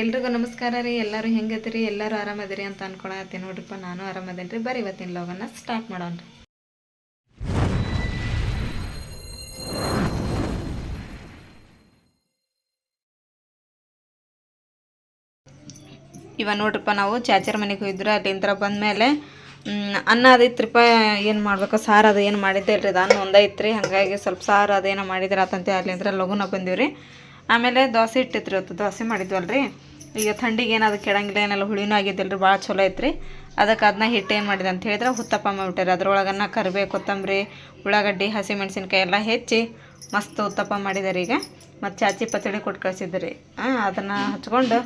ಎಲ್ರಿಗೂ ನಮಸ್ಕಾರ ರೀ. ಎಲ್ಲರೂ ಹೆಂಗದಿರಿ ಎಲ್ಲರೂ ಆರಾಮದಿರಿ ಅಂತ ಅನ್ಕೊಳತ್ತೀನಿ ನೋಡ್ರಿಪ್ಪ. ನಾನು ಆರಾಮದೇನಿ ರೀ. ಬರೀ ಇವತ್ತಿನ ಲೋಗನ್ನ ಸ್ಟಾರ್ಟ್ ಮಾಡೋಣ ರೀ. ಇವ ನೋಡ್ರಪ್ಪ, ನಾವು ಚಾಚರ್ ಮನೆಗೆ ಹೋಗಿದ್ರು ಅಲ್ಲಿಂದ ಬಂದಮೇಲೆ ಅನ್ನ ಅದೈತ್ರಿಪ್ಪ ಏನು ಮಾಡ್ಬೇಕು? ಸಾರು ಅದು ಏನು ಮಾಡಿದ್ದೆ ಇಲ್ರಿ ಅದು ಅನ್ನ ಒಂದೈತ್ರಿ ಹಾಗಾಗಿ ಸ್ವಲ್ಪ ಸಾರು ಅದೇನೋ ಮಾಡಿದ್ರೆ ಆತಂತೆ ಅಲ್ಲಿಂದ ಲಘುನ ಬಂದೀವಿ ಆಮೇಲೆ ದೋಸೆ ಇಟ್ಟಿತ್ರಿ ಇವತ್ತು ದೋಸೆ ಮಾಡಿದ್ವಲ್ರಿ? ಈಗ ಥಂಡಿಗೆ ಏನಾದ್ರು ಕೆಡಂಗಿಲ್ಲ ಏನೆಲ್ಲ ಹುಳಿನೂ ಆಗಿದ್ದಿಲ್ರಿ ಭಾಳ ಚಲೋ ಐತ್ರಿ. ಅದಕ್ಕೆ ಅದನ್ನ ಹಿಟ್ಟು ಏನು ಮಾಡಿದೆ ಅಂತ ಹೇಳಿದ್ರೆ ಹುತ್ತಪ್ಪ ಮಾಡಿಬಿಟ್ಟಾರೆ ಅದ್ರೊಳಗನ್ನ ಕರಿಬೇ ಕೊತ್ತಂಬರಿ ಉಳ್ಳಾಗಡ್ಡಿ ಹಸಿಮೆಣ್ಸಿನ್ಕಾಯಿ ಎಲ್ಲ ಹೆಚ್ಚಿ ಮಸ್ತ್ ಉತ್ತಪ್ಪ ಮಾಡಿದಾರೆ ಈಗ. ಮತ್ತು ಚಾಚಿ ಪಚಡಿ ಕೊಟ್ಟು ಕಳಿಸಿದ್ರಿ. ಹಾಂ ಅದನ್ನು ಹಚ್ಕೊಂಡು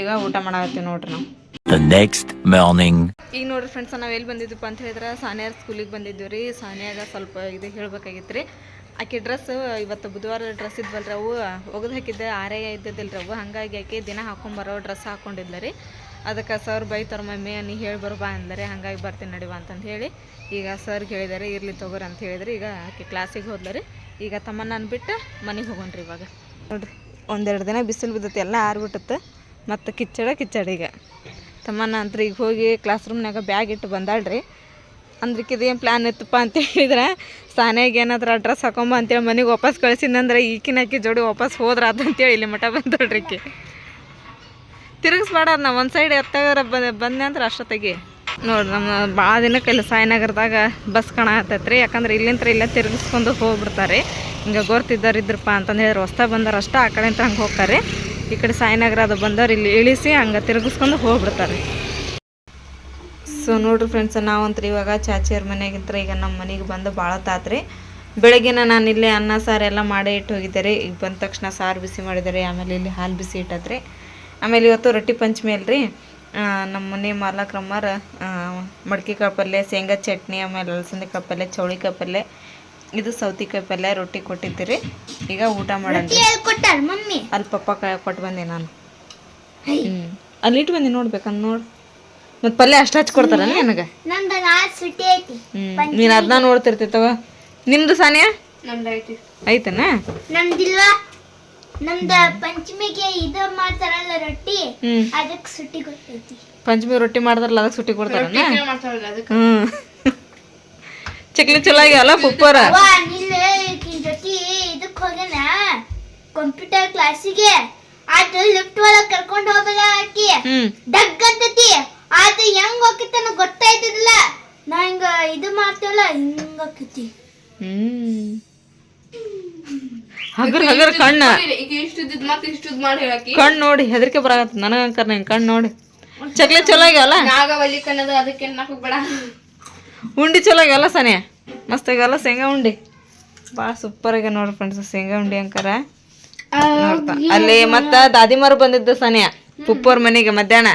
ಈಗ ಊಟ ಮಾಡತ್ತೀವಿ ನೋಡ್ರಿ ನಾವು. Next morning. ಈಗ ನೋಡ್ರಿ ಫ್ರೆಂಡ್ಸ್ ನಾವು ಎಲ್ಲಿ ಬಂದಿದ್ದಪ್ಪ ಅಂತ ಹೇಳಿದ್ರೆ ಸಾನಿಯಾರ ಸ್ಕೂಲಿಗೆ ಬಂದಿದ್ದೀವಿ ರೀ. ಸಾನಿಯಾಗ ಸ್ವಲ್ಪ ಇದು ಹೇಳ್ಬೇಕಾಗಿತ್ತು ರೀ ಆಕೆ ಡ್ರೆಸ್ ಇವತ್ತು ಬುಧವಾರ ಡ್ರೆಸ್ ಇದ್ವಲ್ಲ ಅವು. ಒಗೆದು ಹಾಕಿದ್ದೆ, ಆರೇ ಇದ್ದಿದ್ದಿಲ್ಲ ಅವು. ಹಾಗಾಗಿ ಆಕೆ ದಿನ ಹಾಕೊಂಬರೋ ಡ್ರೆಸ್ ಹಾಕೊಂಡಿದ್ಲ ರೀ. ಅದಕ್ಕೆ ಸರ್ ಬೈತಾರ, ಮಮ್ಮಿ, ನೀ ಹೇಳಿ ಬರ್ಬಾ ಅಂದರೆ. ಹಾಗಾಗಿ ಬರ್ತೀನಿ ನಡಿವ ಅಂತಂದು ಹೇಳಿ ಈಗ ಸರ್ಗೆ ಹೇಳಿದಾರೆ, ಇರ್ಲಿ ತಗೋರಿ ಅಂತ ಹೇಳಿದ್ರೆ. ಈಗ ಆಕೆ ಕ್ಲಾಸಿಗೆ ಹೋದ್ಲ ರೀ. ಈಗ ತಮ್ಮನ್ನ ಬಿಟ್ಟು ಮನೆಗೆ ಹೋಗೋಣ್ರಿ ಇವಾಗ. ನೋಡ್ರಿ, ಒಂದೆರಡು ದಿನ ಬಿಸಿಲು ಬಿದ್ದತ್ತೆ ಎಲ್ಲ ಆರ್ಬಿಟ್ಟತ್ತೆ ಮತ್ತು ಕಿಚ್ಚಡ ಕಿಚ್ಚಡ ಈಗ. ತಮ್ಮನ್ನ ಅಂತ ಈಗ ಹೋಗಿ ಕ್ಲಾಸ್ ರೂಮ್ನಾಗ ಬ್ಯಾಗ್ ಇಟ್ಟು ಬಂದಾಳ್ರಿ. ಅಂದ್ರಕ್ಕೆ ಇದೇನು ಪ್ಲ್ಯಾನ್ ಇತ್ತಪ್ಪ ಅಂತ ಹೇಳಿದ್ರೆ, ಸಾನ್ಯಾಗ ಏನಾದ್ರು ಅಡ್ರೆಸ್ ಹಾಕೊಂಬ ಅಂತೇಳಿ ಮನೆಗೆ ವಾಪಸ್ ಕಳ್ಸಿನಂದ್ರೆ ಈಕಿನ ಜೋಡಿ ವಾಪಸ್ ಹೋದ್ರ ಅಂತೇಳಿ ಇಲ್ಲಿ ಮಠ ಬಂದಳ್ರಿ ಈಕಿ. ತಿರುಗಿಸ್ಬೇಡ ನಾ ಒಂದು ಸೈಡ್ ಎತ್ತಾಗಾರ ಬಂದ ಬಂದೆ ಅಂದ್ರೆ ಅಷ್ಟೊತ್ತಿಗೆ. ನೋಡ್ರಿ ನಮ್ಮ ಭಾಳ ದಿನಕ್ಕೆ ಇಲ್ಲಿ ಸಾಯಿನಗರದಾಗ ಬಸ್ ಕಣ ಯಾಕಂದ್ರೆ ಇಲ್ಲಿಂತ ಇಲ್ಲೇ ತಿರುಗಿಸ್ಕೊಂಡು ಹೋಗ್ಬಿಡ್ತಾರೆ. ಹಿಂಗೆ ಗೊರ್ತಿದ್ದವ್ರು ಇದ್ರಪ್ಪ ಅಂತಂದು ಹೇಳಿದ್ರೆ ಹೊಸ್ತಾ ಬಂದವ್ರು ಅಷ್ಟೇ ಆ ಕಡೆಯಿಂದ ಹಂಗೆ ಹೋಗ್ತಾರೆ. ಈ ಕಡೆ ಸಾಯಿನಗರ ಅದು ಬಂದವ್ರು ಇಲ್ಲಿ ಇಳಿಸಿ ಹಂಗೆ ತಿರುಗಿಸ್ಕೊಂಡು ಹೋಗ್ಬಿಡ್ತಾರೆ. ಸೊ ನೋಡ್ರಿ ಫ್ರೆಂಡ್ಸ್ ನಾವಂತ್ರ ಇವಾಗ ಚಾಚಿಯವ್ರ ಮನೆಗಿಂತ ಈಗ ನಮ್ಮ ಮನೆಗೆ ಬಂದು ಭಾಳ ತಾತ್ರಿ. ಬೆಳಗ್ಗಿನ ನಾನು ಇಲ್ಲೇ ಅನ್ನ ಸಾರು ಎಲ್ಲ ಮಾಡೇ ಇಟ್ಟು ಹೋಗಿದ್ದಾರೆ. ಈಗ ಬಂದ ತಕ್ಷಣ ಸಾರು ಬಿಸಿ ಮಾಡಿದ್ದಾರೆ ಆಮೇಲೆ ಇಲ್ಲಿ ಹಾಲು ಬಿಸಿ ಇಟ್ಟದ್ರಿ. ಆಮೇಲೆ ಇವತ್ತು ರೊಟ್ಟಿ ಪಂಚಮಿ ಅಲ್ರಿ. ನಮ್ಮ ಮನೆ ಮಾಲಕ್ರಮ್ಮರ ಕಾಯಿ ಪಲ್ಯ ಶೇಂಗಾ ಚಟ್ನಿ ಆಮೇಲೆ ಅಲಸಂದಿಕಾಳು ಪಲ್ಯ ಚೌಳಿಕಾಯಿ ಪಲ್ಯ ಇದು ಸೌತಿಕಾಯಿ ಪಲ್ಯ ರೊಟ್ಟಿ ಕೊಟ್ಟಿದ್ದೀರಿ. ಈಗ ಊಟ ಮಮ್ಮಿ? ಅಲ್ಲಿ ಪಪ್ಪ ಕೊಟ್ಟು ಬಂದೆ ನಾನು. ಹ್ಞೂ ಅಲ್ಲಿ ಇಟ್ಟು ಬಂದೆ ನೋಡ್ಬೇಕಂದ್ ನೋಡು. ಮತ್ತು ಪಲ್ಯ ಅಷ್ಟ ಹಚ್ ಕೊಡ್ತಾರ ನನಗ? ನೀನ್ ನಾ ಸುಟಿ ಐತಿ. ನೀನು ಅದನ್ನ ನೋಡ್ತಿರ್ತಿತ್ತವ ನಿಮ್ದು ಸಾನಿಯಾ? ಐತನ? ನಮ್ದಿಲ್ವಾ ನಮ್ದ ಪಂಚಮಿಗೆ ಇದು ಮಾಡ್ತಾರಲ್ಲ ರೊಟ್ಟಿ ಹ್ಞೂ ಸುಟ್ಟಿ ಸುಟಿ ಪಂಚಮಿ ರೊಟ್ಟಿ ಮಾಡ್ತಾರಲ್ಲ ಅದಕ್ಕೆ ಸುಟ್ಟಿ ಕೊಡ್ತಾರ ಹ್ಮ್. ಚಕ್ಲಿ ಚಲೋ ಆಗ್ಯಾವಲ್ಲ ಪುಪ್ಪರ? ಜೊತೆ ಇದಕ್ ಹೋಗ್ಯಾನ. ಕಂಪ್ಯೂಟರ್ ಕ್ಲಾಸಿಗೆ ಅದು ಲಿಫ್ಟ್ ಒಳಗ್ ಕರ್ಕೊಂಡು ಹೋಗಲ್ಲ ಆಕಿ. ಡಗ್ ಅಂತತಿ ಅದು ಹೆಂಗ್ ಹೋಗಿತ್ತನ ಗೊತ್ತಾಯ್ತಿದಿಲ್ಲ ನಾ ಹಿಂಗ ಇದು ಮಾಡ್ತೇವಲ್ಲ ಹಿಂಗ ಹೋಗಿತಿ ಹ್ಞೂ ಹಗರ್ ಹಗರ್ ಕಣ್ಣ. ಕಣ್ಣು ನೋಡಿ ಹೆದರಿಕೆ ಬರಾಕತ್ತ ನನಗಂಕರ್ ನಂಗೆ ಕಣ್ಣು ನೋಡಿ. ಚಕ್ಲೆ ಚಲೋ ಆಗ್ಯಾವಲ್ಲ? ಉಂಡಿ ಚಲೋ ಆಗ್ಯಾವಲ್ಲ ಸನೆ ಮಸ್ತ್ ಆಗ್ಯಾವಲ್ಲ ಶೇಂಗಾ ಉಂಡಿ? ಭಾಳ ಸೂಪರ್ ಆಗ್ಯಾವ ನೋಡ್ರಿ ಫ್ರೆಂಡ್ಸ್ ಶೇಂಗಾ ಉಂಡಿ ಅಂಕಾರ. ನೋಡ್ತಾ. ಅಲ್ಲಿ ಮತ್ತ ದಾದಿಮಾರು ಬಂದಿದ್ದು ಸನಿಯ ಪುಪ್ಪೋರ್ ಮನೆಗೆ ಮಧ್ಯಾಹ್ನ.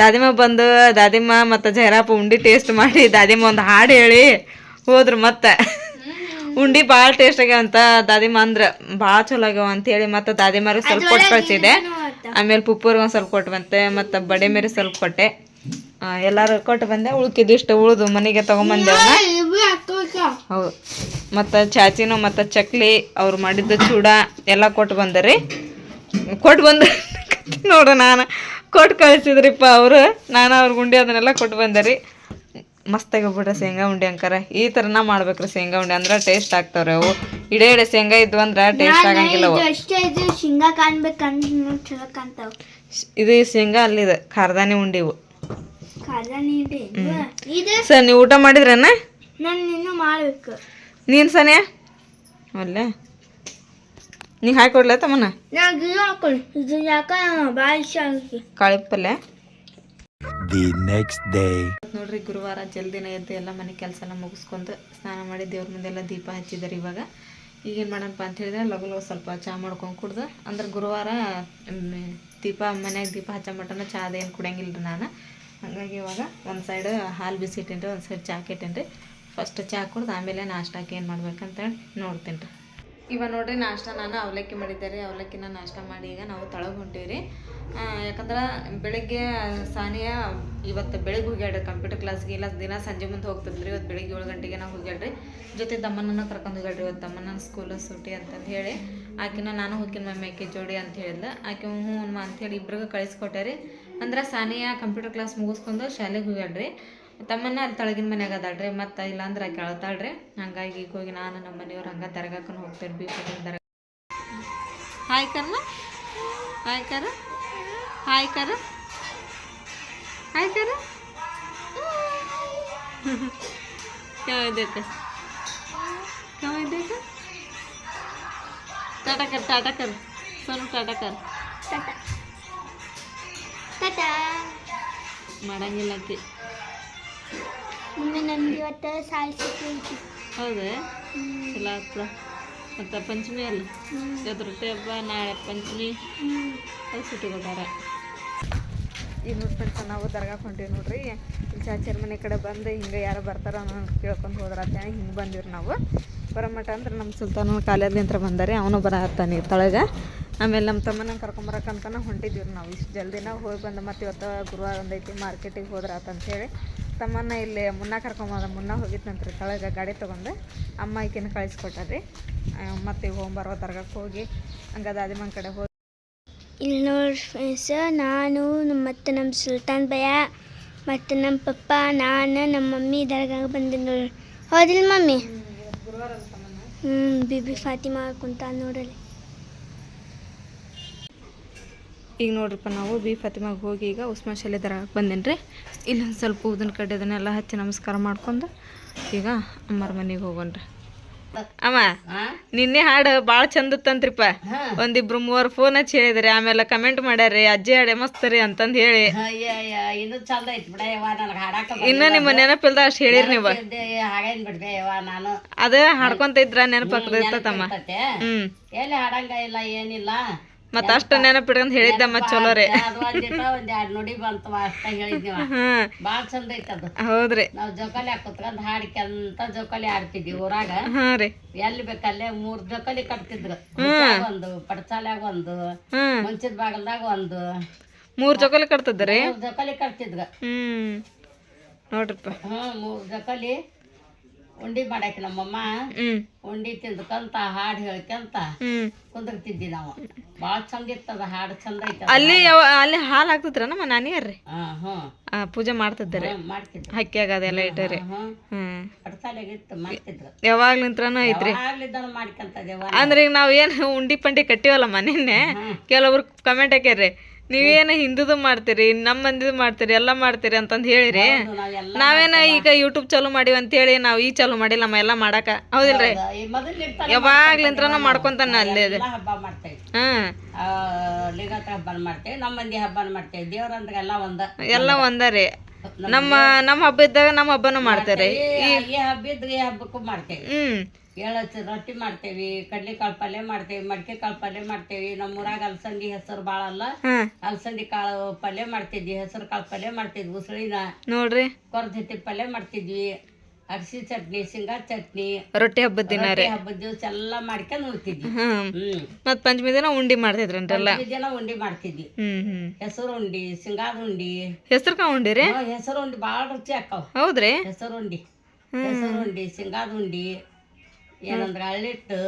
ದಾದಿಮ ಬಂದು ದಾದಿಮ್ಮ ಮತ್ತು ಜೈರಾಪ ಉಂಡಿ ಟೇಸ್ಟ್ ಮಾಡಿ ದಾದಿಮ್ಮ ಒಂದು ಹಾಡು ಹೇಳಿ ಹೋದ್ರು ಮತ್ತೆ. ಉಂಡಿ ಭಾಳ ಟೇಸ್ಟ್ ಆಗ್ಯಾವಂತ ದಾದಿಮ್ಮ ಅಂದ್ರೆ, ಭಾಳ ಚಲೋ ಆಗ್ಯಾವ ಅಂತೇಳಿ ಮತ್ತೆ ದಾದಿಮಾರಿಗೆ ಸ್ವಲ್ಪ ಕೊಟ್ಟು ಕಳಿಸಿದೆ ಆಮೇಲೆ ಪುಪ್ಪೂರ್ಗೆ ಒಂದು ಸ್ವಲ್ಪ ಕೊಟ್ಟು ಬಂತೆ, ಮತ್ತು ಬಡೆ ಮೇರೆ ಸ್ವಲ್ಪ ಕೊಟ್ಟೆ. ಎಲ್ಲರೂ ಎಲ್ಲಾರು ಕೊಟ್ಟು ಬಂದೆ ಉಳ್ಕಿದಿಷ್ಟು ಉಳ್ದು ಮನೆಗೆ ತೊಗೊಂಬಂದೇವನ ಹೌದು. ಮತ್ತು ಚಾಚಿನೂ ಮತ್ತು ಚಕ್ಲಿ, ಅವ್ರು ಮಾಡಿದ್ದು ಚೂಡ ಎಲ್ಲ ಕೊಟ್ಟು ಬಂದರಿ ಕೊಟ್ಟು ಬಂದ ನೋಡು ನಾನು. ಕೊಟ್ಟು ಕಳಿಸಿದ್ರಿಪ್ಪ ಅವರು. ನಾನು ಅವ್ರ ಗುಂಡಿ ಅದನ್ನೆಲ್ಲ ಕೊಟ್ಟು ಬಂದರಿ ಮಸ್ತಾಗಿ ಹೋಗ್ಬಿಟ್ರೆ ಶೇಂಗಾ ಉಂಡೆ ಅಂಕಾರ. ಈ ಥರನ ಮಾಡ್ಬೇಕ್ರಿ ಶೇಂಗಾ ಉಂಡೆ. ಅಂದ್ರೆ ಟೇಸ್ಟ್ ಆಗ್ತಾವ್ರಿ ಅವು. ಇಡೇ ಇಡೇ ಶೇಂಗಾ ಇದ್ವು ಅಂದ್ರೆ ಟೇಸ್ಟ್ ಆಗಂಗಿಲ್ಲ ಅವು. ಇದು ಶೇಂಗಾ ಇದು ಅಲ್ಲಿದೆ. ಖಾರದಾನಿ ಉಂಡೆ ಇವು. ಸರ್ ನೀವು ಊಟ ಮಾಡಿದ್ರೇನ? ನಾನು ಮಾಡ್ಬೇಕು. ನೀನು ಸನಿಯ? ಅಲ್ಲೇ. ನೀ ಕೊಡ್ಲ ತಮ್ಮನ ಕಾಳಿ ಪಲ್ಯ The next day. ನೋಡ್ರಿ ಗುರುವಾರ ಜಲ್ದಿನ ಎದ್ದು ಎಲ್ಲ ಮನೆ ಕೆಲಸ ಎಲ್ಲ ಮುಗಿಸ್ಕೊಂಡು ಸ್ನಾನ ಮಾಡಿ ದೇವ್ರ ಮುಂದೆಲ್ಲ ದೀಪ ಹಚ್ಚಿದ್ದಾರೆ ಇವಾಗ. ಈಗೇನು ಮಾಡಣಪ್ಪ ಅಂತ ಹೇಳಿದ್ರೆ ಲಗು ಲಗು ಸ್ವಲ್ಪ ಚಹಾ ಮಾಡ್ಕೊಂಡು ಕುಡ್ದು ಅಂದ್ರೆ ಗುರುವಾರ ದೀಪ ಮನ್ಯಾಗ ದೀಪ ಹಚ್ಚೋ ಮಟನ ಚಹಾ ಅದೇನು ಕುಡಿಯಂಗಿಲ್ಲ ರೀ ನಾನು. ಹಾಗಾಗಿ ಇವಾಗ ಒಂದು ಸೈಡ್ ಹಾಲು ಬಿಸಿ ಇಟ್ಟೇನ್ರಿ ಒಂದು ಸೈಡ್ ಚಹಾ ಇಟ್ಟೇನ್ರಿ. ರೀ ಫಸ್ಟ್ ಚಹಾ ಕುಡ್ದು ಆಮೇಲೆ ನಾಷ್ಟಾಕ್ಕೆ ಏನು ಮಾಡ್ಬೇಕಂತೇಳಿ ನೋಡ್ತೀನಿ ರೀ ಇವಾಗ ನೋಡ್ರಿ ನಾಷ್ಟ ನಾನು ಅವಲಕ್ಕಿ ಮಾಡಿದ್ದೆ ರೀ, ಅವಲಕ್ಕಿನ ನಾಷ್ಟ ಮಾಡಿ ಈಗ ನಾವು ತಳಗೆ ಹೊಂಟೀವಿ ರೀ ಯಾಕಂದ್ರೆ ಬೆಳಿಗ್ಗೆ ಸಾನಿಯ ಇವತ್ತು ಬೆಳಿಗ್ಗೆ ಹೋಗ್ಯಾಡ್ರಿ ಕಂಪ್ಯೂಟರ್ ಕ್ಲಾಸ್ಗೆ ಇಲ್ಲ ದಿನ ಸಂಜೆ ಮುಂದೆ ಹೋಗ್ತಿದ್ರಿ ಇವತ್ತು ಬೆಳಿಗ್ಗೆ ಏಳು ಗಂಟೆಗೆ ನಾವು ಹೋಗ್ಯಾಡ್ರಿ ಜೊತೆ ತಮ್ಮನನ್ನ ಕರ್ಕೊಂಡು ಹೋಗ್ಯಾಡ್ರಿ ಇವತ್ತು ತಮ್ಮನ ಸ್ಕೂಲ್ ಸೂಟಿ ಅಂತಂದು ಹೇಳಿ. ಆಕಿನ ನಾನು ಹೋಗಿನ ಮಮ್ಮಿ ಜೋಡಿ ಅಂತ ಹೇಳಿದ್ಲು. ಆಕೆ ಹ್ಞೂ ಅಂತ ಹೇಳಿ ಇಬ್ರಿಗೆ ಕಳಿಸ್ಕೊಟ್ಟೆ ರೀ ಅಂದ್ರೆ ಸಾನಿಯಾ ಕಂಪ್ಯೂಟರ್ ಕ್ಲಾಸ್ ಮುಗಿಸ್ಕೊಂಡು ಶಾಲೆಗೆ ಹೋಗ್ಯಾಳ್ರಿ. ತಮ್ಮನ ಅಲ್ಲಿ ತಳಗಿನ ಮನ್ಯಾಗ ಅದಾಳ್ರಿ ಮತ್ತು ಇಲ್ಲಾಂದ್ರೆ ಕೇಳ್ತಾಳ್ರಿ ಹಂಗಾಗಿ ಈಗ ಹೋಗಿ ನಾನು ನಮ್ಮ ಮನೆಯವ್ರು ಹಂಗೆ ದರ್ಗಾಕನ ಹೋಗ್ತೇನೆ ಬಿ ದರ್ಗ ಹಾಯ್ ಕರ್ನ ಹಾಯ್ ಕರ ಹಾಯ್ ಕರ ಹಾಯ್ ಕರ ಕೇಳಿದ್ದಕ್ಕ ಕೇಳಿದ್ದಕ್ಕ ಟಾಟಾ ಕರ್ ಟಾಟಾ ಕರ್. ಸೋನು ಟಾಟಾ ಕರ್. ಟಾಟಾ. ಟಾಟಾ. ಮಾಡಂಗಿಲ್ಲ ಮಮ್ಮಿ ನಂದು ಇವತ್ತು ಸಾಯಿಸಿ ಹೌದು? ಚಲೋ ಆಗ್ತದ ಮತ್ತು ಪಂಚಮಿ ಅಲ್ಲ? ಇವತ್ತು ರೊಟ್ಟಿ ಹಬ್ಬ ನಾಳೆ ಪಂಚಮಿ. ಅದು ಸುಟ್ಟಿ ಕೊಟ್ಟಾರ. ಈಗ ನೋಡಿ ಫ್ರೆಂಡ್ಸ್ ನಾವು ದರ್ಗಾಕ್ ಹೊಂಟೀವಿ ನೋಡ್ರಿ. ಇಲ್ಲಿ ಚಾಚರ್ ಮನೆ ಕಡೆ ಬಂದು ಹಿಂಗೆ ಯಾರು ಬರ್ತಾರ ಅನ್ನೋ ಕೇಳ್ಕೊಂಡು ಹೋದ್ರ ಅಂತ ಹಿಂಗೆ ಬಂದಿವ್ರಿ ನಾವು. ಬರಮಟ ಅಂದ್ರೆ ನಮ್ಮ ಸುಲ್ತಾನ ಕಾಲೇಜ್ಲಿಂತ್ರ ಬಂದಾರೆ ಅವನು ಬರತ್ತಾನೆ ತಳಗ. ಆಮೇಲೆ ನಮ್ಮ ತಮ್ಮನ ಕರ್ಕೊಂಬರಕ್ಕಂತನ ಹೊಂಟಿದ್ದೀವಿ ನಾವು. ಇಷ್ಟು ಜಲ್ದಿನ ಹೋಗಿ ಬಂದು ಮತ್ತೆ ಇವತ್ತು ಗುರುವಾರ ಒಂದೈತಿ ಮಾರ್ಕೆಟಿಗೆ ಹೋದ್ರಾತ ಅಂತೇಳಿ ತಮ್ಮನ್ನ ಇಲ್ಲಿ ಮುನ್ನ ಕರ್ಕೊಂಬಂದ ಮುನ್ನ ಹೋಗಿದ್ನಂತ್ರಿ ತಳಗ ಗಾಡಿ ತೊಗೊಂಡು ಅಮ್ಮ ಈಕಿನ ಕಳಿಸ್ಕೊಟ್ಟಾರ್ರಿ ಮತ್ತೆ ಈಗ ಹೋಗ್ಬರೋ ದರ್ಗಕ್ಕೆ ಹೋಗಿ ಹಂಗೆ ದಾದಿಮನ್ ಕಡೆ ಹೋಗಿ. ಇಲ್ಲಿ ನೋಡಿ ಫ್ರೆಂಡ್ಸ್ ನಾನು ಮತ್ತು ನಮ್ಮ ಸುಲ್ತಾನ್ ಭಯ ಮತ್ತು ನಮ್ಮ ಪಪ್ಪ ನಾನು ನಮ್ಮ ಮಮ್ಮಿ ದರ್ಗಾಗ ಬಂದೆ ನೋಡಿ ಹೌದಿಲ್ಲ ಮಮ್ಮಿ? ಹ್ಞೂ ಬಿಬಿ ಫಾತಿಮಾ ಕುಂತ ನೋಡಲಿ ಈಗ ನೋಡ್ರಿಪ್ಪ ನಾವು ಬಿ ಫತಿಮಾಗ ಹೋಗಿ ಈಗ ಉಸ್ಮಾನ್ ಶಾಲೆ ದರ ಬಂದೇನಿ ರೀ ಇಲ್ಲೊಂದು ಸ್ವಲ್ಪ ಊದಿನ ಕಡ್ಡೆ ಅದನ್ನೆಲ್ಲ ಹಚ್ಚಿ ನಮಸ್ಕಾರ ಮಾಡ್ಕೊಂಡು ಈಗ ಅಮ್ಮರ ಮನೆಗೆ ಹೋಗೋಣ್ರಿ. ಅಮ್ಮ ನಿನ್ನೆ ಹಾಡು ಭಾಳ ಚಂದ ತಂತ್ರಿಪ್ಪ ಒಂದಿಬ್ರು ಮೂವರು ಫೋನ್ ಹಚ್ಚಿ ಹೇಳಿದ್ರಿ ಆಮೇಲೆ ಕಮೆಂಟ್ ಮಾಡ್ಯಾರಿ ಅಜ್ಜಿ ಹಾಡೆ ಮಸ್ತರಿ ಅಂತಂದು ಹೇಳಿ. ಇನ್ನೂ ನಿಮ್ಮ ನೆನಪಿಲ್ದ ಅಷ್ಟು ಹೇಳಿರಿ ನೀವು. ಅದೇ ಹಾಡ್ಕೊಂತ ಇದ್ರ ನೆನಪಾಗ್ತೈತಮ್ಮ. ಹ್ಮ್. ಎಲ್ಲಿ ಹಾಡಂಗ ಇಲ್ಲ ಏನಿಲ್ಲ. ಮತ್ತ ಅಷ್ಟು ನೆನಪಿಡ್ಕೊಂಡ್ ಹೇಳಿದ್ದ ಮತ್ ಚಲೋ ರೀ. ಅದು ಒಂದಿಟ ಒಂದ್ ಎರಡ್ ನುಡಿ ಬಂತವ ಅಷ್ಟ ಹೇಳಿದ್ವ ಬಾಳ ಚಂದ ಐತಿ ಅದು. ಹೌದ್ರಿ. ನಾವ್ ಜೋಕಾಲಿ ಕುತ್ಕೊಂಡ್ ಹಾಡ್ಕೊಂತ ಜೋಕಾಲಿ ಆಡ್ತಿದ್ವಿ ಊರಾಗ. ಹಾ ರೀ. ಎಲ್ಲಿ ಬೇಕಲ್ಲೇ ಮೂರ್ ಜೋಕಾಲಿ ಕಟ್ತಿದ್ರು. ಒಂದು ಪಡ್ಸಾಲ್ಯಾಗ ಒಂದು ಮುಂಚಿದ ಬಾಗಲ್ದಾಗ ಒಂದು. ಮೂರ್ ಜೋಕಾಲಿ ಕಟ್ತಿದ್ರಿ ಮೂರ್ ಜೋಕಾಲಿ ಕಟ್ತಿದ್ರು ಹ್ಮ್. ನೋಡ್ರಿಪ್ಪ. ಹ್ಮ್ ಮೂರ್ ಜೋಕಾಲಿ. ಉಂಡಿ ಮಾಡಾಕಿ ನಮ್ಮಮ್ಮ ಉಂಡಿ ತಿಂದ್ಕಂತ ಹಾಡು ಹೇಳ್ಕಂತ ಕುಂದಿರ್ತಿದ್ವಿ ನಾವು. ಬಾಳ ಚಂದ ಇರ್ತದ ಹಾಡು ಚಂದ ಐತ ಅಲ್ಲಿ ಯಾವ- ಅಲ್ಲಿ ಹಾಲು ಹಾಕ್ತಿದ್ರ ನಮ್ಮ ನಾನಿಯರ್ರಿ? ಪೂಜೆ ಮಾಡ್ತಿದ್ದಾರೆ. ಹಕ್ಕಿಯಾಗ ಅದೆಲ್ಲ ಇಟ್ಟರಿ ಯಾವಾಗ್ಲಿಂತ್ರನು ಐತ್ರಿ. ಅಂದ್ರೆ ಈಗ ನಾವ್ ಏನ್ ಉಂಡಿ ಪಂಡಿ ಕಟ್ಟಿವಲ್ಲ ಮನೆನ್ನೆ ಕೆಲವ್ರು ಕಮೆಂಟ್ ಹಾಕ್ಯಾರ್ರಿ ನೀವೇನ ಹಿಂದುದು ಮಾಡ್ತೀರಿ ನಮ್ಮ ಮಂದಿದು ಮಾಡ್ತೀರಿ ಎಲ್ಲ ಮಾಡ್ತೀರಿ ಅಂತಂದು ಹೇಳಿರಿ. ನಾವೇನ ಈಗ ಯೂಟ್ಯೂಬ್ ಚಾಲು ಮಾಡಿವಿ ಅಂತ ಹೇಳಿ ನಾವ್ ಈ ಚಾಲು ಮಾಡಿಲ್ಲ ನಮ್ಮ ಎಲ್ಲ ಮಾಡಾಕ. ಹೌದಿಲ್ರಿ? ಯಾವಾಗ್ಲಿಂತ್ರನು ಮಾಡ್ಕೊಂತಾನ ಅಲ್ಲಿ ಅದು. ಎಲ್ಲ ಹಬ್ಬ ಮಾಡ್ತೇವೆ. ಹ್ಮ್ ಲಿಂಗತ್ರ ಹಬ್ಬ ಮಾಡ್ತೇವೆ ನಮ್ಮ ಮಂದಿ ಹಬ್ಬ ಮಾಡ್ತೇವೆ. ದೇವ್ರಂದ್ರೆ ಎಲ್ಲ ಒಂದ. ಎಲ್ಲ ಒಂದರಿ ನಮ್ಮ ನಮ್ಮ ಹಬ್ಬ ಇದ್ದಾಗ ನಮ್ಮ ಹಬ್ಬನು ಮಾಡ್ತಾರೆ. ಈ ಈ ಹಬ್ಬ ಇದ್ರೆ ಈ ಹಬ್ಬಕ್ಕೂ ಮಾಡ್ತೇವೆ. ಹ್ಮ್. ಏಳಚ್ಚ ರೊಟ್ಟಿ ಮಾಡ್ತೇವಿ ಕಡ್ಲಿಕಾಳು ಪಲ್ಯ ಮಾಡ್ತೇವಿ ಮಡಿಕೆ ಕಾಳು ಪಲ್ಯ ಮಾಡ್ತೇವಿ. ನಮ್ಮ ಊರಾಗ ಅಲಸಂದಿ ಹೆಸರು ಭಾಳ ಅಲ್ಲ. ಅಲಸಂದಿ ಕಾಳು ಪಲ್ಯ ಮಾಡ್ತಿದ್ವಿ ಹೆಸರು ಕಾಳು ಪಲ್ಯ ಮಾಡ್ತಿದ್ವಿ ಉಸಳಿನ. ನೋಡ್ರಿ. ಕೊರ್ದ ಹಿಟ್ಟಿ ಪಲ್ಯ ಮಾಡ್ತಿದ್ವಿ. ಅಗಸಿ ಚಟ್ನಿ ಶೇಂಗಾ ಚಟ್ನಿ ರೊಟ್ಟಿ ಹಬ್ಬದ ದಿನ ರೀ. ಹಬ್ಬದ ದಿವಸ ಎಲ್ಲ ಮಾಡ್ಕೊಂಡು ಉಣ್ತಿದ್ವಿ. ಹ್ಮ್. ಹ್ಮ್. ಮತ್ ಪಂಚಮಿ ದಿನ ಉಂಡಿ ಮಾಡ್ತಿದ್ರ ಈ ದಿನ ಉಂಡಿ ಮಾಡ್ತಿದ್ವಿ. ಹೆಸರು ಉಂಡಿ ಶೇಂಗಾದ ಉಂಡಿ. ಹೆಸರು ಕಾ ಉಂಡಿ ರೀ? ಹೆಸರು ಉಂಡಿ ಭಾಳ ರುಚಿ ಆಕ್ಕಾವ. ಹೌದ್ರಿ? ಹೆಸರು ಉಂಡಿ. ಹೆಸರು ಉಂಡಿ ಶೇಂಗಾದ ಉಂಡಿ. ಏನಂದ್ರೆ ಅಳ್ಳಿಟ್ಟು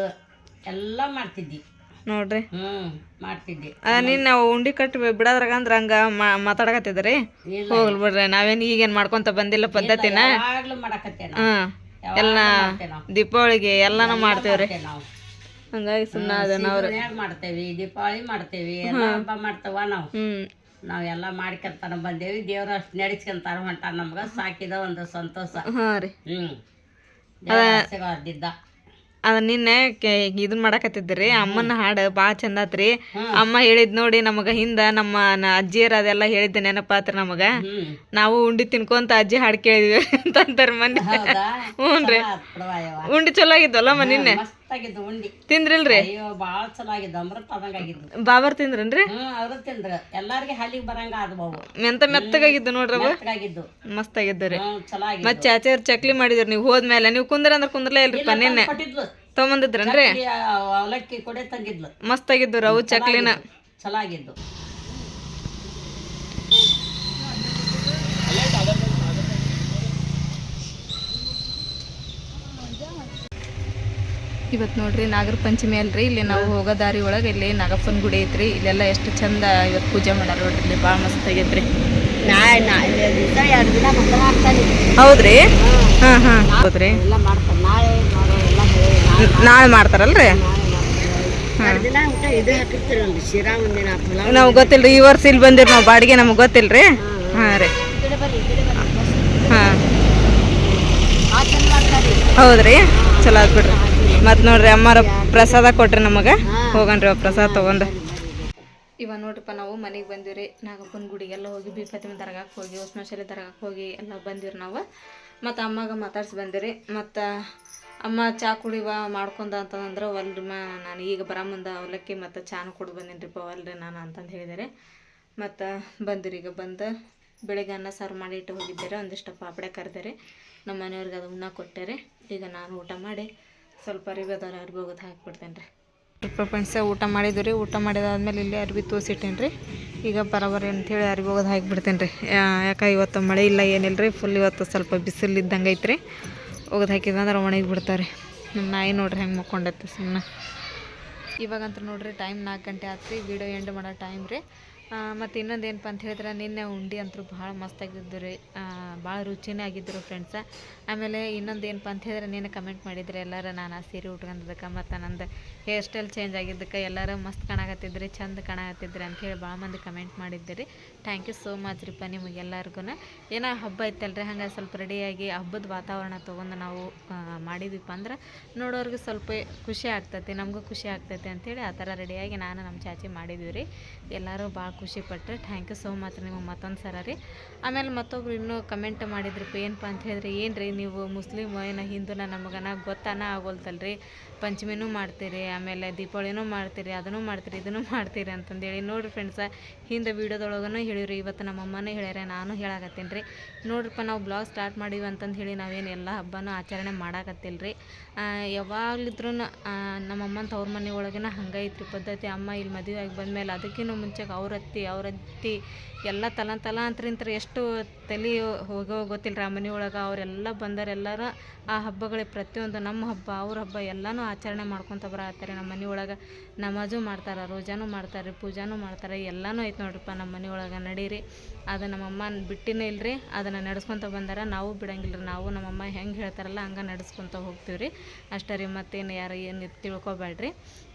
ಎಲ್ಲ ಮಾಡ್ತಿದ್ವಿ ನೋಡ್ರಿ. ಹ್ಮ್ ಮಾಡ್ತಿದ್ವಿ ಅದ ನೀನ್ ನಾವು ಉಂಡಿ ಕಟ್ಟಿ ಬಿಡೋದ್ರಾಗ ಅಂದ್ರ ಹಂಗ ಮಾತಾಡಕತ್ತಿದ್ರಿ? ಹೋಗ್ಲಿ ಬಿಡ್ರಿ ನಾವೇನ್ ಈಗೇನ್ ಮಾಡ್ಕೊಂತ ಬಂದಿಲ್ಲ ಪದ್ಧತಿನ? ಯಾವಾಗ್ಲೂ ಯಾವಾಗ್ಲೂ ಎಲ್ಲ ದೀಪಾವಳಿಗೆ ಎಲ್ಲಾನು ಮಾಡ್ತೇವ್ರಿ. ಹಂಗಾಗಿ ಸುಮ್ಮನೆ ಅದ ನಾವ್ರಿ ಮಾಡ್ತೇವಿ ದೀಪಾವಳಿ ಮಾಡ್ತೇವಿ ಎಲ್ಲ ಹಬ್ಬ ಮಾಡ್ತೇವ ನಾವು. ಹ್ಮ್. ನಾವೆಲ್ಲ ಮಾಡ್ಕೊಂತಾನ ಬಂದೇವಿ ದೇವ್ರ ಅಷ್ಟು ನಡೆಸ್ಕೊಂತಾರ ಹೊಂಟಾರ ನಮ್ಗ ಸಾಕಿದ ಒಂದು ಸಂತೋಷ. ಹಾ ರೀ. ಹ್ಮ್. ಇದ್ದ ಅದ ನಿನ್ನೆ ಇದನ್ನ ಇದನ್ ಮಾಡಕತ್ತಿದ್ರಿ ಅಮ್ಮನ ಹಾಡು ಭಾಳ ಚಂದ ಆತ್ರಿ. ಅಮ್ಮ ಹೇಳಿದ್ ನೋಡಿ ನಮಗ ಹಿಂದ ನಮ್ಮ ಅಜ್ಜಿಯರ ಅದೆಲ್ಲ ಹೇಳಿದ್ದೆ ನೆನಪಾತ್ರ ನಮಗ. ನಾವು ಉಂಡಿ ತಿನ್ಕೊಂತ ಅಜ್ಜಿ ಹಾಡು ಕೇಳಿದ್ವಿ ಅಂತ ಅಂತಾರ ಮಂದಿ ಹೌದಾ? ಹ್ಞೂನ್ರಿ. ಚಲೋ ಆತ್ ಬಿಡವ್ವ ಯವ್ವ. ಉಂಡಿ ಚಲೋ ಆಗಿದ್ವಲ್ಲ ಮ ನಿನ್ನೆ? ಆಗಿದ್ದು ಉಂಡಿ. ತಿಂದ್ರಿಲ್ರಿ? ಅಯ್ಯೋ ಬಾಳ ಚಲೋ ಆಗಿದ್ದು ಅಮೃತ ಆದಂಗ ಆಗಿದ್ದು ಬಾಬರ್ ತಿಂದ್ರನ್ರಿ? ಹ್ಮ್ ಅವ್ರು ತಿಂದ್ರ. ಎಲ್ಲಾರ್ಗೆ ಹಲ್ಲಿಗೆ ಬರಂಗ ಆದ್ವು ಅವು. ಮೆಂತ ಮೆತ್ತಗಾಗಿದ್ದು ನೋಡ್ರಿ ಅವು? ಮೆತ್ತಗಾಗಿದ್ದು. ಮಸ್ತ್ ಆಗಿದ್ದು ರೀ. ಹ್ಮ್ ಚಲೋ ಆಗಿದ್ದು ಮತ್ ಚಾಚಾರ್ ಚಕ್ಲಿ ಮಾಡಿದ್ರಿ ನೀವು ಹೋದ್ಮೇಲೆ. ನೀವು ಕುಂದ್ರ ಅಂದ್ರ ಕುಂದ್ರಲೇ ಇಲ್ರಿ ನಿನ್ನೆ ಕೊಟ್ಟಿದ್ಲು. ತೊಗೊಂಬಂದಿದ್ರನ್ರಿ? ಅವಲಕ್ಕಿ ಕೊಡೆ ತಂದಿದ್ಲು. ಮಸ್ತ್ ಆಗಿದ್ದು ರೀ ಅವು ಚಕ್ಲಿನ. ಚಲೋ ಆಗಿದ್ದು ಇವತ್ತು ನೋಡ್ರಿ ನಾಗರ ಪಂಚಮಿ ಅಲ್ರಿ ಇಲ್ಲಿ ನಾವು ಹೋಗೋ ದಾರಿ ಒಳಗೆ ಇಲ್ಲಿ ನಾಗಪ್ಪನ ಗುಡಿ ಐತ್ರಿ ಇಲ್ಲೆಲ್ಲ ಎಷ್ಟು ಚಂದ ಇವತ್ತು ಪೂಜೆ ಮಾಡ್ಯಾರ ನೋಡ್ರಿ ಇಲ್ಲಿ ಭಾಳ ಮಸ್ತ್ ಆಗೈತ್ರಿ ಹೌದ್ರಿ? ಹಾಂ ಹಾಂ ಹೌದ್ರಿ? ನಾಳೆ ಮಾಡ್ತಾರಲ್ರಿ? ನಾವು ಗೊತ್ತಿಲ್ರಿ ಈ ವರ್ಷ ಇಲ್ಲಿ ಬಂದಿರಿ ನಾವು ಬಾಡಿಗೆ ನಮಗೆ ಗೊತ್ತಿಲ್ರಿ? ಹಾಂ ರೀ. ಹಾಂ. ಹೌದ್ರಿ? ಚಲೋ ಆತ್ ಬಿಡ್ರಿ. ಮತ್ತು ನೋಡ್ರಿ ಅಮ್ಮಾರ ಪ್ರಸಾದ ಕೊಟ್ರಿ ನಮಗೆ. ಹೋಗನ್ರಿ ಪ್ರಸಾದ ತೊಗೊಂಡು. ಇವ ನೋಡ್ರಿಪ್ಪ ನಾವು ಮನೆಗೆ ಬಂದಿವ್ರಿ. ನಾಗಪ್ಪನ ಗುಡಿಗೆಲ್ಲ ಹೋಗಿ ಬಿ ಫತಿಮ ದರ್ಗಾಕ್ಕೆ ಹೋಗಿ ಉಸ್ಮಾಶಾಲಿ ದರ್ಗಾಕ್ಕೆ ಹೋಗಿ ಎಲ್ಲ ಬಂದಿವ್ರಿ ನಾವು. ಮತ್ತು ಅಮ್ಮಗೆ ಮಾತಾಡ್ಸಿ ಬಂದಿರಿ. ಮತ್ತು ಅಮ್ಮ ಚಾ ಕುಡಿವ ಮಾಡ್ಕೊಂಡ ಅಂತಂದ್ರೆ ಒಲ್ರಿ ಮಾ, ನಾನು ಈಗ ಬರ ಮುಂದೆ ಅವಲಕ್ಕಿ ಮತ್ತು ಚಾನು ಕುಡ್ದು ಬಂದೇನ್ರಿಪ್ಪ ಒಲ್ರಿ ನಾನು ಅಂತಂದು ಹೇಳಿದರೆ. ಮತ್ತು ಬಂದಿರಿ ಈಗ ಬಂದು ಬೆಳಿಗ್ಗೆ ಅನ್ನ ಸಾರು ಮಾಡಿ ಇಟ್ಟು ಹೋಗಿದ್ದಾರೆ. ಒಂದಿಷ್ಟು ಪಾಪಡೆ ಕರೆದರೆ. ನಮ್ಮ ಮನೆಯವ್ರಿಗೆ ಅದು ಉಣ್ಣ ಕೊಟ್ಟರೆ. ಈಗ ನಾನು ಊಟ ಮಾಡಿ ಸ್ವಲ್ಪ ಅರಿವಿ ಅದಾರ ಅರ್ಬಿ ಹೋಗೋದು ಹಾಕಿಬಿಡ್ತೇನೆ ರೀ. ಪ್ರಪಂಚ ಊಟ ಮಾಡಿದ್ದು ರೀ, ಊಟ ಮಾಡಿದಾದ್ಮೇಲೆ ಇಲ್ಲಿ ಅರ್ಬಿ ತೋರಿಸಿಟ್ಟೇನೆ ರೀ. ಈಗ ಬರೋಬರಿ ಅಂಥೇಳಿ ಅರ್ಬಿ ಹೋಗೋದು ಹಾಕಿಬಿಡ್ತೇನೆ ರೀ. ಯಾಕೆ ಇವತ್ತು ಮಳೆ ಇಲ್ಲ, ಏನಿಲ್ಲ ರೀ ಫುಲ್ ಇವತ್ತು ಸ್ವಲ್ಪ ಬಿಸಿಲು ಇದ್ದಂಗೆ ಐತ್ರಿ. ಒಗದು ಹಾಕಿದ್ರೆ ಅಂದ್ರೆ ಒಣಗಿ ಬಿಡ್ತಾರೆ ನಮ್ಮ ನಾಯಿ ನೋಡ್ರಿ ಹೆಂಗೆ ಮಕ್ಕೊಂಡೈತೆ ಸುಮ್ಮನೆ ಇವಾಗಂತೂ ನೋಡ್ರಿ ಟೈಮ್ ನಾಲ್ಕು ಗಂಟೆ ಆಯ್ತು ರೀ ವೀಡಿಯೋ ಎಂಡ್ ಮಾಡೋ ಟೈಮ್ ರೀ. ಮತ್ತು ಇನ್ನೊಂದು ಏನಪ್ಪ ಅಂತ ಹೇಳಿದ್ರೆ, ನಿನ್ನೆ ಉಂಡೆ ಅಂತೂ ಭಾಳ ಮಸ್ತಾಗಿದ್ದು ರೀ. ಭಾಳ ರುಚಿನೇ ಆಗಿದ್ದರು ಫ್ರೆಂಡ್ಸ ಆಮೇಲೆ ಇನ್ನೊಂದು ಏನಪ್ಪ ಅಂತ ಹೇಳಿದ್ರೆ ನೀನು ಕಮೆಂಟ್ ಮಾಡಿದ್ರೆ, ಎಲ್ಲರೂ ನಾನು ಆ ಸೀರೆ ಉಟ್ಕೊಂಡಿದ್ದಕ್ಕೆ ಮತ್ತು ನಂದು ಹೇರ್ ಸ್ಟೈಲ್ ಚೇಂಜ್ ಆಗಿದ್ದಕ್ಕೆ ಎಲ್ಲರೂ ಮಸ್ತ್ ಕಾಣಕತ್ತಿದ್ರಿ ಚಂದ ಕಾಣಕತ್ತಿದ್ರಿ ಅಂಥೇಳಿ ಭಾಳ ಮಂದಿ ಕಮೆಂಟ್ ಮಾಡಿದ್ದೀರಿ ಥ್ಯಾಂಕ್ ಯು ಸೋ ಮಚ್ ರೀಪ್ಪ ನಿಮಗೆಲ್ಲರಿಗೂ ಏನೋ ಹಬ್ಬ ಐತಲ್ರಿ, ಹಂಗೆ ಸ್ವಲ್ಪ ರೆಡಿಯಾಗಿ ಹಬ್ಬದ ವಾತಾವರಣ ತೊಗೊಂಡು ನಾವು ಮಾಡಿದ್ವಿಪ್ಪ ಅಂದ್ರೆ ನೋಡೋರಿಗೆ ಸ್ವಲ್ಪ ಖುಷಿ ಆಗ್ತೈತಿ, ನಮಗೂ ಖುಷಿ ಆಗ್ತೈತಿ ಅಂಥೇಳಿ ಆ ಥರ ರೆಡಿಯಾಗಿ ನಾನು ನಮ್ಮ ಚಾಚಿ ಮಾಡಿದ್ವಿ ರೀ. ಎಲ್ಲರೂ ಭಾಳ ಖುಷಿ ಪಟ್ಟರೆ ಥ್ಯಾಂಕ್ ಯು ಸೋ ಮಚ್ ನಿಮಗೆ ಮತ್ತೊಂದು ಸಲ ರೀ. ಆಮೇಲೆ ಮತ್ತೊಬ್ರು ಇನ್ನೂ ಕಮೆಂಟ್ ಮಾಡಿದ್ರಪ್ಪ, ಏನಪ್ಪ ಅಂತ ಹೇಳಿದ್ರೆ? ಏನು ರೀ ನೀವು ಮುಸ್ಲಿಮ್ ಏನು ಹಿಂದೂನ ನಮಗನ ಗೊತ್ತಾನ ಆಗೋಲ್ತಲ್ರಿ? ಪಂಚಮಿನೂ ಮಾಡ್ತೀರಿ, ಆಮೇಲೆ ದೀಪಾವಳಿನೂ ಮಾಡ್ತೀರಿ, ಅದನ್ನು ಮಾಡ್ತೀರಿ, ಇದನ್ನು ಮಾಡ್ತೀರಿ ಅಂತಂದೇಳಿ. ನೋಡಿರಿ ಫ್ರೆಂಡ್ಸ ಹಿಂದೆ ವೀಡಿಯೋದೊಳಗೂ ಹೇಳಿರಿ ಇವತ್ತು ನಮ್ಮ ಅಮ್ಮನೇ ಹೇಳ್ಯಾರ, ನಾನು ಹೇಳಾಕತ್ತೀನಿ ರೀ. ನೋಡ್ರಿಪ್ಪ, ನಾವು ಬ್ಲಾಗ್ ಸ್ಟಾರ್ಟ್ ಮಾಡೀವಿ ಅಂತಂದು ಹೇಳಿ ನಾವೇನು ಎಲ್ಲ ಹಬ್ಬನೂ ಆಚರಣೆ ಮಾಡಾಕತ್ತಿಲ್ಲ ರೀ ಯಾವಾಗಲಿದ್ರೂ ನಮ್ಮ ಅಮ್ಮನ ತವ್ರ ಮನೆ ಒಳಗಿನ ಹಂಗೆ ಪದ್ಧತಿ. ಅಮ್ಮ ಇಲ್ಲಿ ಮದುವೆ ಆಗಿ ಬಂದಮೇಲೆ ಅದಕ್ಕಿಂತ ಮುಂಚೆಗೆ ಅವ್ರ ಅತ್ತಿ ಅವ್ರ ಅತ್ತಿ ಎಲ್ಲ ತಲ ತಲಾಂತರಿಂತ್ರ ಎಷ್ಟು ತಲೆ ಹೋಗೋ ಗೊತ್ತಿಲ್ಲ ಆ ಮನೆ ಒಳಗೆ. ಅವರೆಲ್ಲ ಬಂದರೆಲ್ಲರೂ ಆ ಹಬ್ಬಗಳಿಗೆ ಪ್ರತಿಯೊಂದು ನಮ್ಮ ಹಬ್ಬ, ಅವ್ರ ಹಬ್ಬ ಎಲ್ಲನೂ ಆಚರಣೆ ಮಾಡ್ಕೊತ ಬರತ್ತಾರೆ ನಮ್ಮ ಮನೆ ಒಳಗೆ. ನಮಾಜು ಮಾಡ್ತಾರೆ, ರೋಜಾನು ಮಾಡ್ತಾರೆ, ಪೂಜಾನು ಮಾಡ್ತಾರೆ, ಎಲ್ಲನೂ ಐತೆ ನೋಡ್ರಿಪ್ಪ ನಮ್ಮ ಮನೆ ಒಳಗೆ ನಡೀರಿ. ಅದು ನಮ್ಮಮ್ಮ ಬಿಟ್ಟಿನೇ ಇಲ್ರಿ, ಅದನ್ನು ನಡೆಸ್ಕೊತ ಬಂದಾರ. ನಾವು ಬಿಡಂಗಿಲ್ಲ ರೀ ನಾವು ನಮ್ಮಮ್ಮ ಹೆಂಗೆ ಹೇಳ್ತಾರಲ್ಲ ಹಂಗೆ ನಡೆಸ್ಕೊತ ಹೋಗ್ತೀವಿ ರೀ ಅಷ್ಟೇ ರೀ ಮತ್ತೇನು ಯಾರು ಏನು ತಿಳ್ಕೊಬೇಡ್ರಿ.